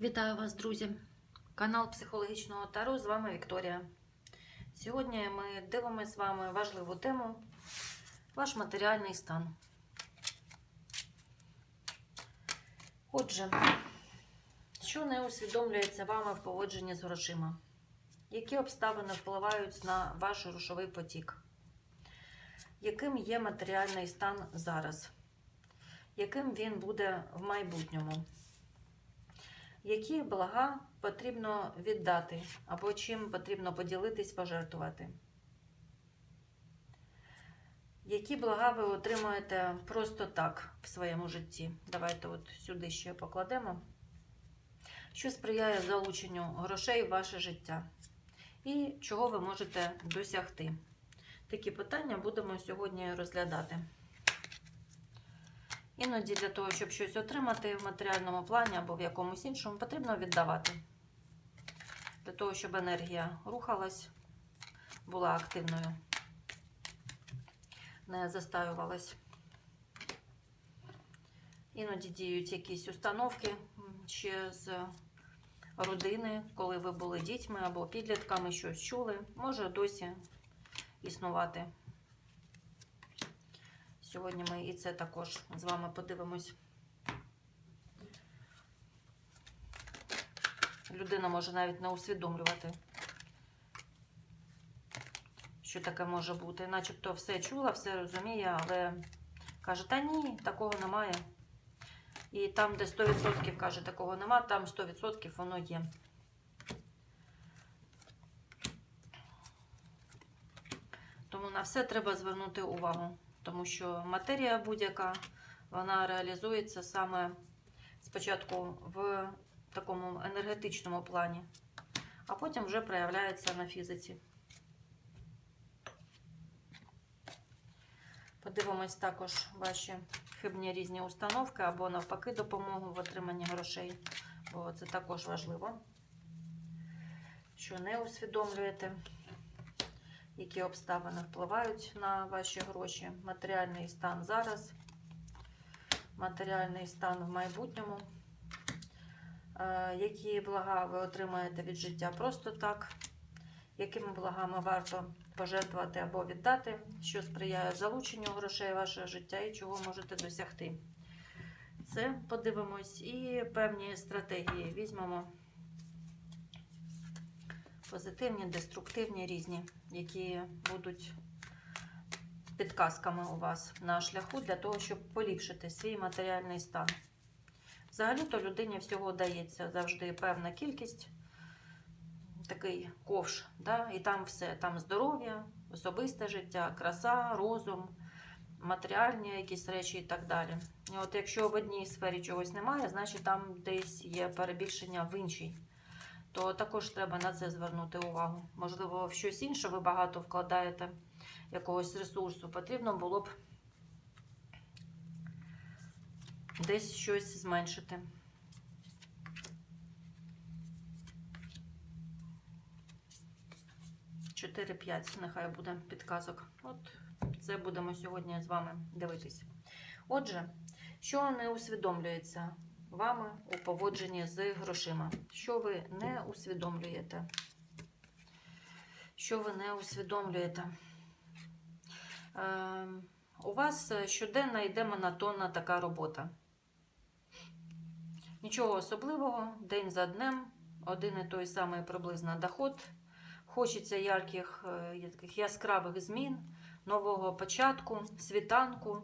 Вітаю вас, друзі! Канал психологічного Таро. З вами Вікторія. Сьогодні ми дивимося з вами важливу тему ваш матеріальний стан. Отже, що не усвідомлюється вами в поводженні з грошима? Які обставини впливають на ваш грошовий потік? Яким є матеріальний стан зараз? Яким він буде в майбутньому? Які блага потрібно віддати, або чим потрібно поділитись, пожертвувати? Які блага ви отримуєте просто так в своєму житті? Давайте от сюди ще покладемо. Що сприяє залученню грошей в ваше життя? І чого ви можете досягти? Такі питання будемо сьогодні розглядати. Іноді для того, щоб щось отримати в матеріальному плані або в якомусь іншому, потрібно віддавати. Для того, щоб енергія рухалась, була активною, не застаювалась. Іноді діють якісь установки ще з родини, коли ви були дітьми або підлітками, щось чули, може досі існувати. Сьогодні ми і це також з вами подивимось. Людина може навіть не усвідомлювати, що таке може бути. Начебто все чула, все розуміє, але каже, та ні, такого немає. І там, де 100% каже, такого нема, там 100% воно є. Тому на все треба звернути увагу тому що матерія будь-яка вона реалізується саме спочатку в такому енергетичному плані, а потім вже проявляється на фізиці. Подивимось також ваші хибні різні установки або навпаки допомогу в отриманні грошей, бо це також важливо, що не усвідомлюєте які обставини впливають на ваші гроші, матеріальний стан зараз, матеріальний стан в майбутньому, Е, які блага ви отримаєте від життя просто так, якими благами варто пожертвувати або віддати, що сприяє залученню грошей в ваше життя і чого можете досягти. Це подивимось. І певні стратегії візьмемо позитивні, деструктивні різні, які будуть підказками у вас на шляху для того, щоб поліпшити свій матеріальний стан. Взагалі-то людині всього дається завжди певна кількість, такий ковш, да? і там все, там здоров'я, особисте життя, краса, розум, матеріальні якісь речі і так далі. І от якщо в одній сфері чогось немає, значить там десь є перебільшення в іншій то також треба на це звернути увагу. Можливо, в щось інше ви багато вкладаєте якогось ресурсу. Потрібно було б десь щось зменшити. Чотири-п'ять, нехай буде підказок. От це будемо сьогодні з вами дивитись. Отже, що не усвідомлюється вами у поводженні з грошима. Що ви не усвідомлюєте? Що ви не усвідомлюєте? Е, у вас щоденно йде монотонна така робота. Нічого особливого, день за днем, один і той самий приблизно доход. Хочеться ярких, таких яскравих змін, нового початку, світанку.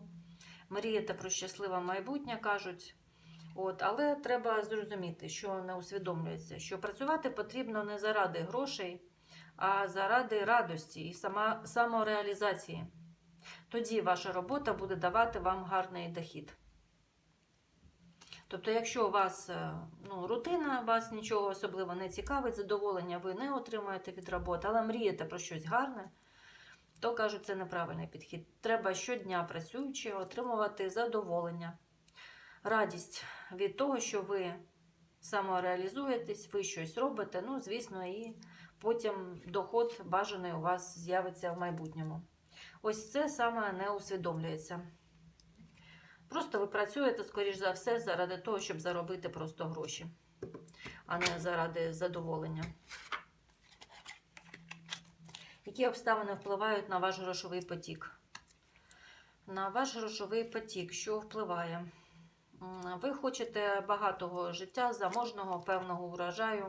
Мрієте про щасливе майбутнє, кажуть. От, Але треба зрозуміти, що не усвідомлюється, що працювати потрібно не заради грошей, а заради радості і сама, самореалізації. Тоді ваша робота буде давати вам гарний дохід. Тобто, якщо у вас ну, рутина, вас нічого особливо не цікавить, задоволення ви не отримуєте від роботи, але мрієте про щось гарне, то кажуть, це неправильний підхід. Треба щодня працюючи, отримувати задоволення радість від того, що ви самореалізуєтесь, ви щось робите, ну, звісно, і потім доход бажаний у вас з'явиться в майбутньому. Ось це саме не усвідомлюється. Просто ви працюєте, скоріш за все, заради того, щоб заробити просто гроші, а не заради задоволення. Які обставини впливають на ваш грошовий потік? На ваш грошовий потік, що впливає? Ви хочете багатого життя, заможного, певного урожаю,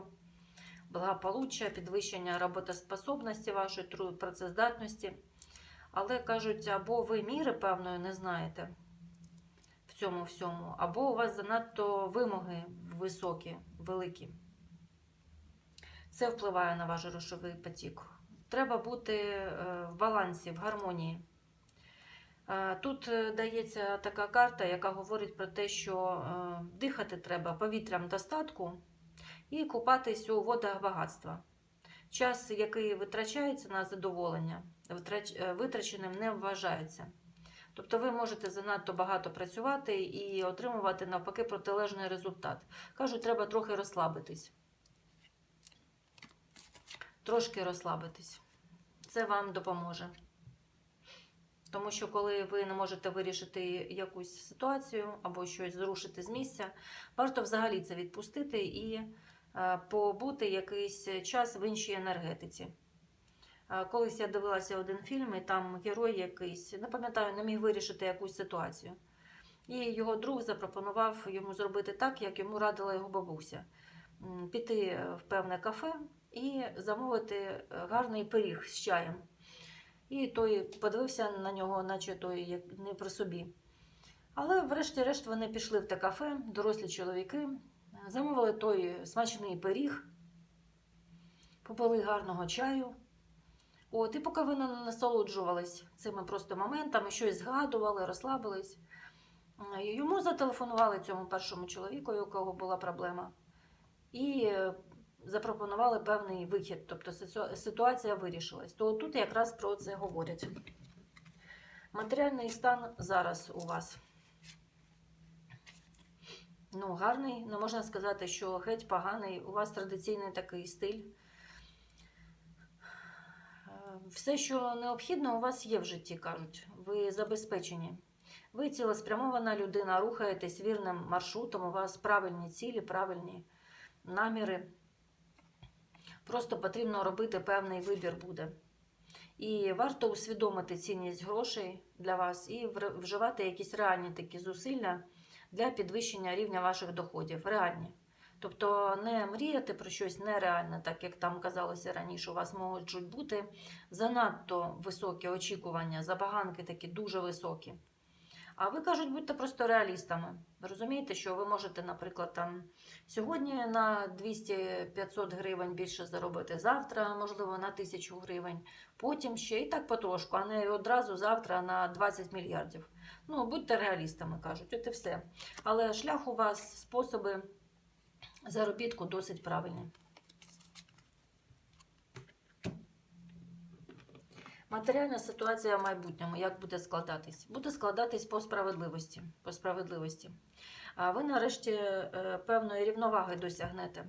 благополуччя, підвищення роботоспособності вашої працездатності. Але кажуть, або ви міри певної не знаєте в цьому всьому, або у вас занадто вимоги високі, великі. Це впливає на ваш грошовий потік. Треба бути е, в балансі, в гармонії. Тут е, дається така карта, яка говорить про те, що е, дихати треба повітрям достатку і купатись у водах багатства. Час, який витрачається на задоволення, е, витраченим не вважається. Тобто ви можете занадто багато працювати і отримувати навпаки протилежний результат. Кажуть, треба трохи розслабитись. Трошки розслабитись. Це вам допоможе. Тому що коли ви не можете вирішити якусь ситуацію або щось зрушити з місця, варто взагалі це відпустити і е, побути якийсь час в іншій енергетиці. Е, Колись я дивилася один фільм, і там герой якийсь, не пам'ятаю, не міг вирішити якусь ситуацію. І його друг запропонував йому зробити так, як йому радила його бабуся: піти в певне кафе і замовити е, гарний пиріг з чаєм. І той подивився на нього, наче той як не при собі. Але врешті-решт вони пішли в те кафе, дорослі чоловіки, замовили той смачний пиріг, попили гарного чаю. От, і поки вони насолоджувались цими просто моментами, щось згадували, розслабились. Йому зателефонували цьому першому чоловіку, у кого була проблема, і е, запропонували певний вихід, тобто ситуація вирішилась. То тут якраз про це говорять. Матеріальний стан зараз у вас. Ну, гарний, не можна сказати, що геть поганий. У вас традиційний такий стиль. Все, що необхідно, у вас є в житті, кажуть. Ви забезпечені. Ви цілеспрямована людина, рухаєтесь вірним маршрутом, у вас правильні цілі, правильні наміри. Просто потрібно робити певний вибір буде. І варто усвідомити цінність грошей для вас і вживати якісь реальні такі зусилля для підвищення рівня ваших доходів. Реальні. Тобто не мріяти про щось нереальне, так як там казалося раніше, у вас можуть бути занадто високі очікування, забаганки такі дуже високі. А ви кажуть, будьте просто реалістами. Розумієте, що ви можете, наприклад, там сьогодні на 200-500 гривень більше заробити завтра, можливо, на 1000 гривень, потім ще і так потрошку, а не одразу завтра на 20 мільярдів. Ну, будьте реалістами, кажуть, от і все. Але шлях у вас, способи заробітку досить правильні. Матеріальна ситуація в майбутньому як буде складатись? Буде складатись по справедливості. По справедливості. А ви нарешті е, певної рівноваги досягнете.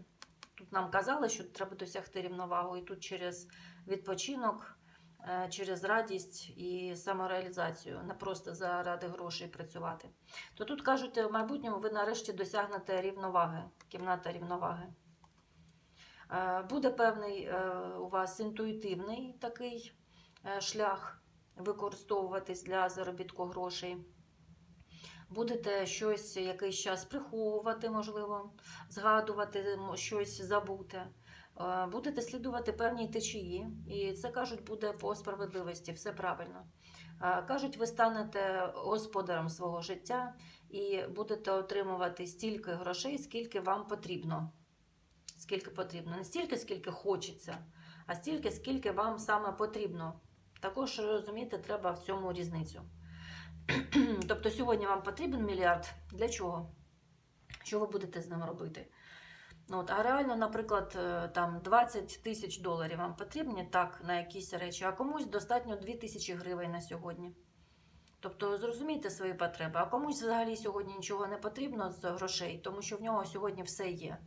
Тут нам казали, що треба досягти рівновагу, і тут через відпочинок, е, через радість і самореалізацію, не просто заради грошей працювати. То тут кажуть, в майбутньому ви нарешті досягнете рівноваги, кімната рівноваги. Е, Буде певний у вас інтуїтивний такий шлях використовуватись для заробітку грошей. Будете щось якийсь час приховувати, можливо, згадувати, щось забути. Е, Будете слідувати певній течії, і це кажуть, буде по справедливості, все правильно. Е, Кажуть, ви станете господарем свого життя і будете отримувати стільки грошей, скільки вам потрібно. Скільки потрібно. Не стільки, скільки хочеться, а стільки, скільки вам саме потрібно. Також розумієте, треба в цьому різницю. Тобто сьогодні вам потрібен мільярд. Для чого? Що ви будете з ним робити? От, а реально, наприклад, е, там 20 тисяч доларів вам потрібні так на якісь речі, а комусь достатньо 2 тисячі гривень на сьогодні. Тобто зрозумійте свої потреби, а комусь взагалі сьогодні нічого не потрібно з грошей, тому що в нього сьогодні все є.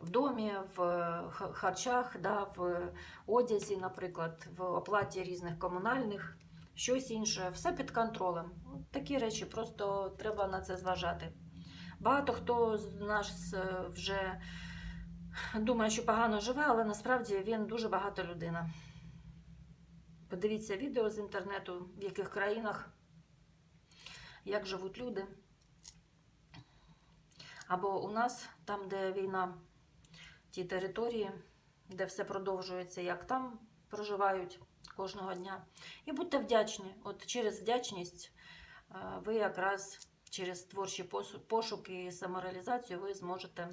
В домі, в е, харчах, да, в одязі, наприклад, в оплаті різних комунальних, щось інше, все під контролем. Такі речі, просто треба на це зважати. Багато хто з нас е, вже думає, що погано живе, але насправді він дуже багата людина. Подивіться відео з інтернету, в яких країнах, як живуть люди. Або у нас, там, де війна, ті території, де все продовжується, як там проживають кожного дня. І будьте вдячні. От через вдячність е, ви якраз через творчі пошуки і самореалізацію ви зможете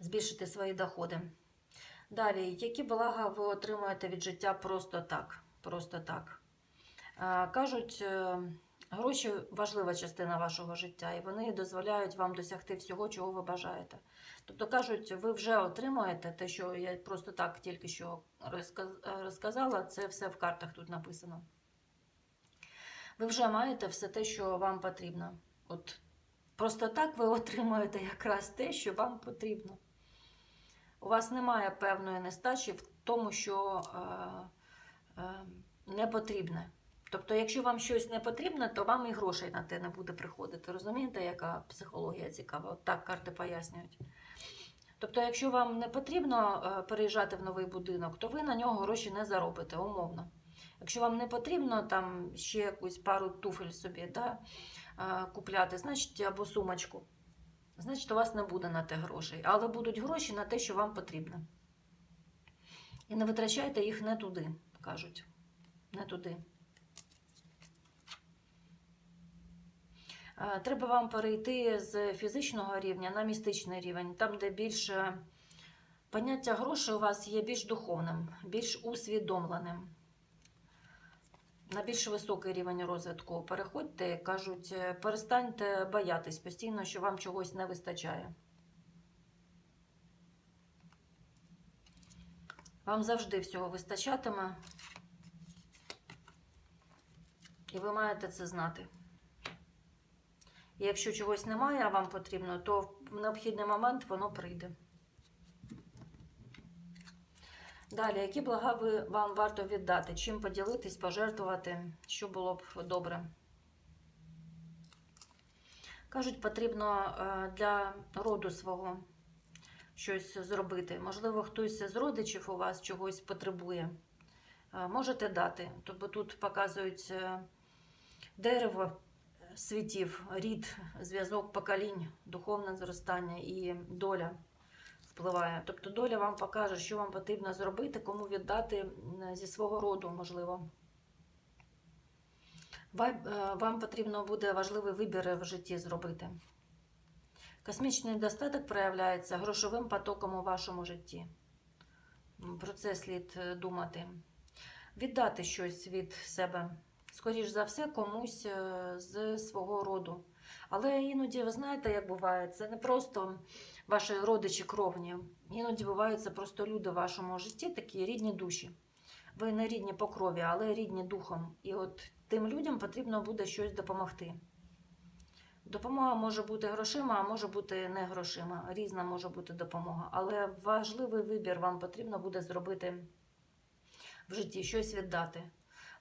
збільшити свої доходи. Далі, які блага ви отримуєте від життя просто так? Просто так. Е, Кажуть, е, гроші важлива частина вашого життя, і вони дозволяють вам досягти всього, чого ви бажаєте. Тобто кажуть, ви вже отримуєте те, що я просто так тільки що розказала, це все в картах тут написано. Ви вже маєте все те, що вам потрібно. От просто так ви отримуєте якраз те, що вам потрібно. У вас немає певної нестачі в тому, що е, е, не потрібне. Тобто, якщо вам щось не потрібне, то вам і грошей на те не буде приходити. Розумієте, яка психологія цікава? От так карти пояснюють. Тобто, якщо вам не потрібно е, переїжджати в новий будинок, то ви на нього гроші не заробите, умовно. Якщо вам не потрібно там ще якусь пару туфель собі да, е, купляти, значить, або сумочку, значить, у вас не буде на те грошей. Але будуть гроші на те, що вам потрібно. І не витрачайте їх не туди, кажуть. Не туди. Треба вам перейти з фізичного рівня на містичний рівень, там, де більше поняття грошей у вас є більш духовним, більш усвідомленим. На більш високий рівень розвитку переходьте, кажуть, е, перестаньте боятись постійно, що вам чогось не вистачає. Вам завжди всього вистачатиме, і ви маєте це знати. І якщо чогось немає, а вам потрібно, то в необхідний момент воно прийде. Далі, які блага ви, вам варто віддати? Чим поділитись, пожертвувати, що було б добре? Кажуть, потрібно е, для роду свого щось зробити. Можливо, хтось з родичів у вас чогось потребує. Е, Можете дати. Тобто тут показують е, дерево світів, рід, зв'язок поколінь, духовне зростання і доля впливає. Тобто доля вам покаже, що вам потрібно зробити, кому віддати зі свого роду, можливо. Вам, е, потрібно буде важливий вибір в житті зробити. Космічний достаток проявляється грошовим потоком у вашому житті. Про це слід е, думати. Віддати щось від себе. Скоріш за все, комусь е, з свого роду. Але іноді, ви знаєте, як буває, це не просто ваші родичі кровні. Іноді бувають це просто люди в вашому житті, такі рідні душі. Ви не рідні по крові, але рідні духом. І от тим людям потрібно буде щось допомогти. Допомога може бути грошима, а може бути не грошима. Різна може бути допомога. Але важливий вибір вам потрібно буде зробити в житті, щось віддати.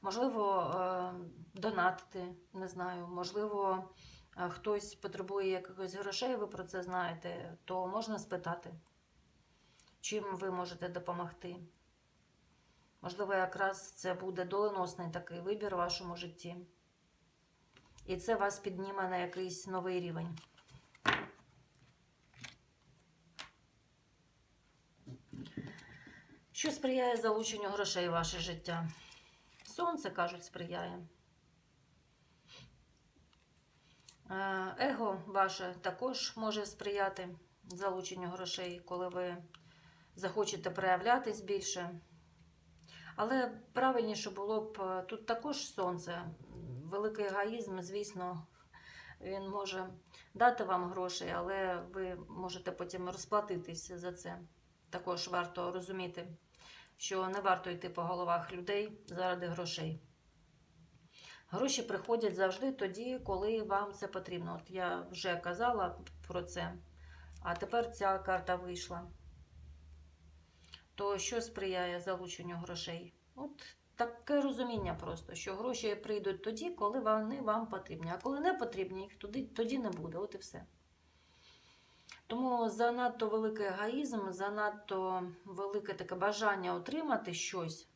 Можливо, е, донатити, не знаю, можливо, е, хтось потребує якихось грошей, ви про це знаєте, то можна спитати, чим ви можете допомогти. Можливо, якраз це буде доленосний такий вибір у вашому житті. І це вас підніме на якийсь новий рівень. Що сприяє залученню грошей в ваше життя? Сонце, кажуть, сприяє. Е, Его ваше також може сприяти залученню грошей, коли ви захочете проявлятись більше. Але правильніше було б е, тут також сонце. Великий егоїзм, звісно, він може дати вам грошей, але ви можете потім розплатитись за це. Також варто розуміти, що не варто йти по головах людей заради грошей. Гроші приходять завжди тоді, коли вам це потрібно. От я вже казала про це, а тепер ця карта вийшла. То що сприяє залученню грошей? От таке розуміння просто, що гроші прийдуть тоді, коли вони вам потрібні. А коли не потрібні, їх тоді, тоді не буде. От і все. Тому занадто великий егоїзм, занадто велике таке бажання отримати щось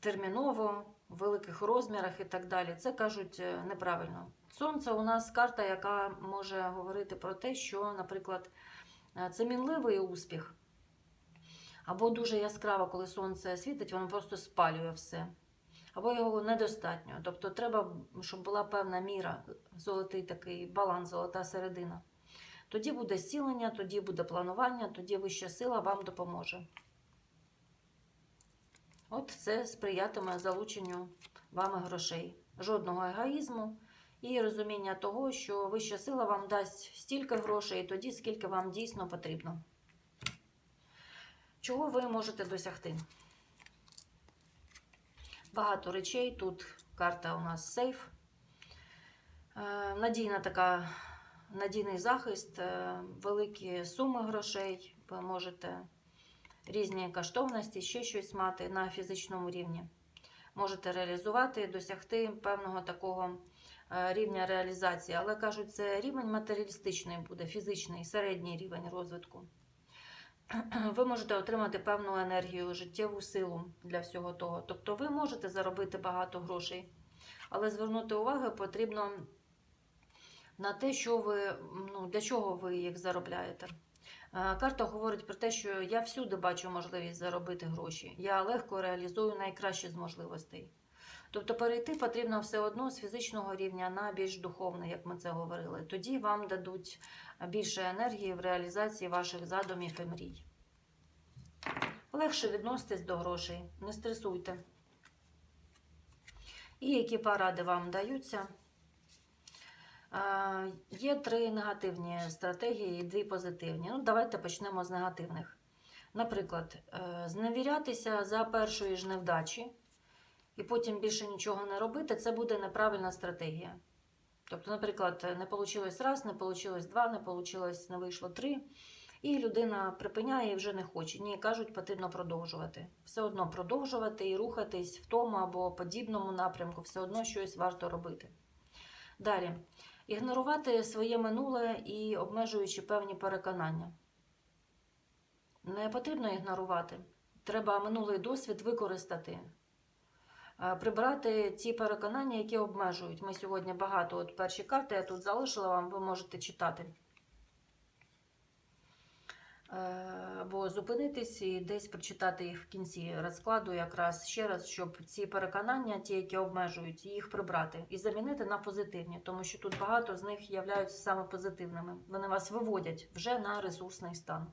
терміново, в великих розмірах і так далі. Це кажуть е, неправильно. Сонце у нас карта, яка може говорити про те, що, наприклад, е, це мінливий успіх. Або дуже яскраво, коли сонце світить, воно просто спалює все. Або його недостатньо. Тобто треба, щоб була певна міра, золотий такий баланс, золота середина. Тоді буде зцілення, тоді буде планування, тоді вища сила вам допоможе. От це сприятиме залученню вами грошей. Жодного егоїзму і розуміння того, що вища сила вам дасть стільки грошей тоді, скільки вам дійсно потрібно. Чого ви можете досягти? Багато речей. Тут карта у нас сейф. Е, Надійна така, надійний захист, е, великі суми грошей. Ви можете різні коштовності, ще щось мати на фізичному рівні. Можете реалізувати, досягти певного такого е, рівня реалізації. Але кажуть, це рівень матеріалістичний буде, фізичний, середній рівень розвитку. Ви можете отримати певну енергію, життєву силу для всього того. Тобто ви можете заробити багато грошей, але звернути увагу потрібно на те, що ви, ну, для чого ви їх заробляєте. Е, Карта говорить про те, що я всюди бачу можливість заробити гроші. Я легко реалізую найкраще з можливостей. Тобто перейти потрібно все одно з фізичного рівня на більш духовний, як ми це говорили. Тоді вам дадуть більше енергії в реалізації ваших задумів і мрій. Легше відноситесь до грошей, не стресуйте. І які поради вам даються? Є три негативні стратегії і дві позитивні. Ну, давайте почнемо з негативних. Наприклад, е, зневірятися за першої ж невдачі і потім більше нічого не робити це буде неправильна стратегія. Тобто, наприклад, не вийшло раз, не вийшло два, не вийшло, не вийшло три. І людина припиняє і вже не хоче. Ні, кажуть, потрібно продовжувати. Все одно продовжувати і рухатись в тому або подібному напрямку, все одно щось варто робити. Далі, ігнорувати своє минуле і обмежуючи певні переконання. Не потрібно ігнорувати. Треба минулий досвід використати. Е, Прибрати ті переконання, які обмежують. Ми сьогодні багато от перші карти я тут залишила вам, ви можете читати. Е, Або зупинитись і десь прочитати їх в кінці розкладу, якраз ще раз, щоб ці переконання, ті, які обмежують, їх прибрати і замінити на позитивні, тому що тут багато з них являються саме позитивними. Вони вас виводять вже на ресурсний стан.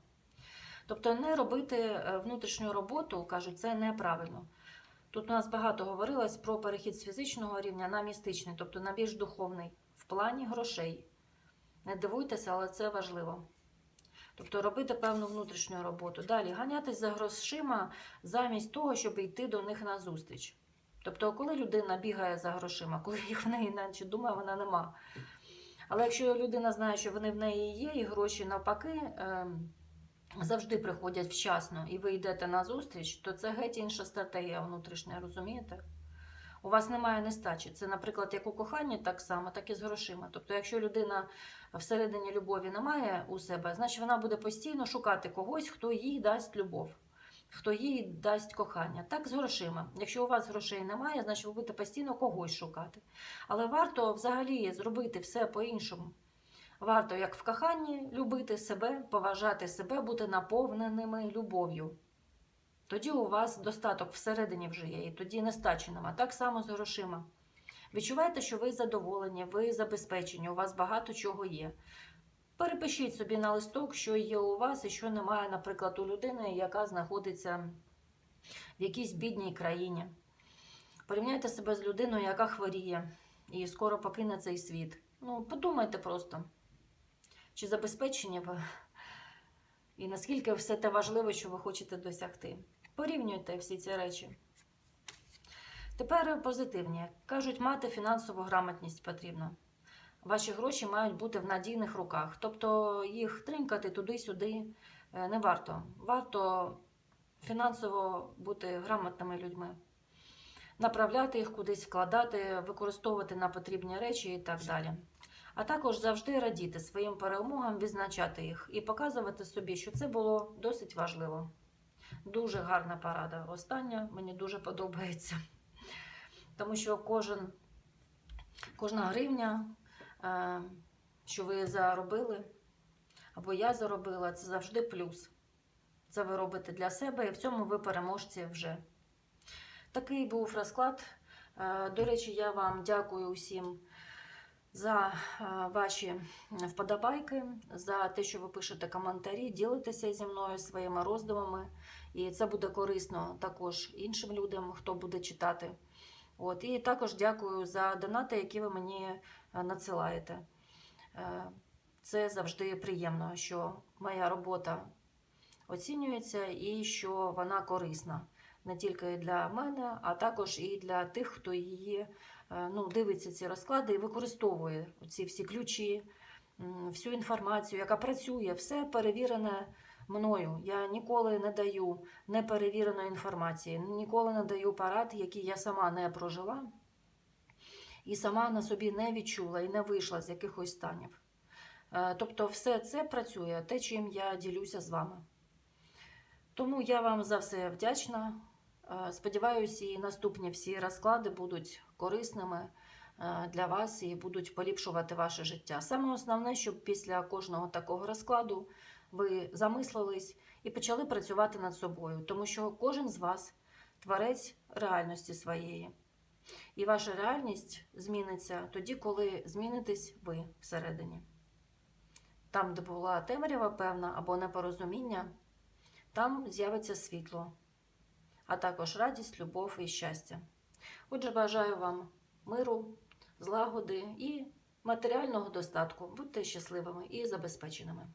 Тобто не робити е, внутрішню роботу, кажуть, це неправильно. Тут у нас багато говорилось про перехід з фізичного рівня на містичний, тобто на більш духовний, в плані грошей. Не дивуйтеся, але це важливо. Тобто робити певну внутрішню роботу. Далі ганятись за грошима замість того, щоб йти до них на зустріч. Тобто, коли людина бігає за грошима, коли їх в неї наче думає, вона нема. Але якщо людина знає, що вони в неї є, і гроші навпаки ем, завжди приходять вчасно, і ви йдете на зустріч, то це геть інша стратегія внутрішня, розумієте? У вас немає нестачі. Це, наприклад, як у коханні, так само, так і з грошима. Тобто, якщо людина всередині любові немає у себе, значить вона буде постійно шукати когось, хто їй дасть любов, хто їй дасть кохання. Так з грошима. Якщо у вас грошей немає, значить ви будете постійно когось шукати. Але варто взагалі зробити все по-іншому. Варто, як в коханні, любити себе, поважати себе, бути наповненими любов'ю. Тоді у вас достаток всередині вже є, і тоді нестачі нема. Так само з грошима. Відчуваєте, що ви задоволені, ви забезпечені, у вас багато чого є. Перепишіть собі на листок, що є у вас і що немає, наприклад, у людини, яка знаходиться в якійсь бідній країні. Порівняйте себе з людиною, яка хворіє і скоро покине цей світ. Ну, подумайте просто, чи забезпечені ви, і наскільки все те важливе, що ви хочете досягти. Порівнюйте всі ці речі. Тепер позитивні. Кажуть, мати фінансову грамотність потрібно. Ваші гроші мають бути в надійних руках. Тобто їх тринькати туди-сюди е, не варто. Варто фінансово бути грамотними людьми. направляти їх кудись, вкладати, використовувати на потрібні речі і так далі. А також завжди радіти своїм перемогам, відзначати їх і показувати собі, що це було досить важливо. Дуже гарна порада. Остання мені дуже подобається. Тому що кожен, кожна гривня, е, що ви заробили, або я заробила, це завжди плюс. Це ви робите для себе, і в цьому ви переможці вже. Такий був розклад. Е, До речі, я вам дякую усім за е, ваші вподобайки, за те, що ви пишете коментарі, ділитеся зі мною своїми роздумами. І це буде корисно також іншим людям, хто буде читати. От, і також дякую за донати, які ви мені е, надсилаєте. Е, Це завжди приємно, що моя робота оцінюється і що вона корисна не тільки для мене, а також і для тих, хто її е, ну, дивиться ці розклади і використовує ці всі ключі, всю інформацію, яка працює, все перевірене мною. Я ніколи не даю неперевіреної інформації, ніколи не даю парад, який я сама не прожила і сама на собі не відчула і не вийшла з якихось станів. Е, Тобто, все це працює, те, чим я ділюся з вами. Тому я вам за все вдячна. Е, Сподіваюся, і наступні всі розклади будуть корисними е, для вас і будуть поліпшувати ваше життя. Саме основне, щоб після кожного такого розкладу ви замислились і почали працювати над собою, тому що кожен з вас творець реальності своєї. І ваша реальність зміниться тоді, коли змінитесь ви всередині. Там, де була темрява певна або непорозуміння, там з'явиться світло, а також радість, любов і щастя. Отже, бажаю вам миру, злагоди і матеріального достатку. Будьте щасливими і забезпеченими.